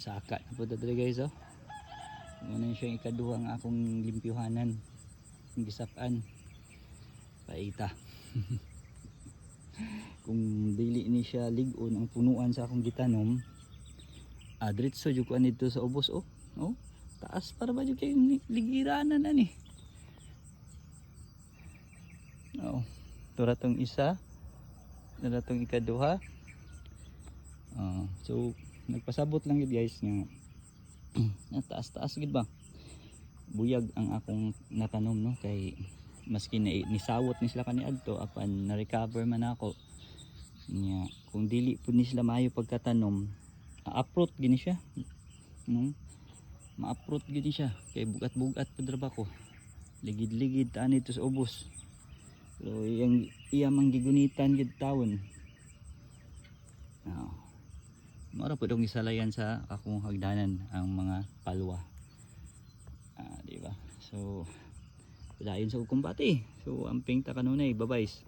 saka na po dali guys oh? Muna siya ikaduha ang akong limpyuhanan? Ang gisakan paita. Kung dili ni siya ligon ang punuan sa akong gitanom diretso jud ko dito sa ubos oh. Oh taas para ba jud kay ni- ligiranan na ni oh tura isa. Tura tong ikaduha. Ah, so nagpasabot lang gid guys nga na taas-taas gid ba? Buyag ang akong natanom no? Kay maski na nisawot ni sila kani adto apan na recover man ako nya kung dili pud ni sila maayo pagkatanom a-uproot gini siya no? Ma-uproot gini siya kay bugat-bugat pud ra ko. Ligid-ligid sa ubos. Pero iyang iya mang gigunitan gid tawon. Mara po dong isalayan sa akong hagdanan ang mga palwa. Ah, di ba? So, dayon sa kumbati. So, amping ta kanunay, babays.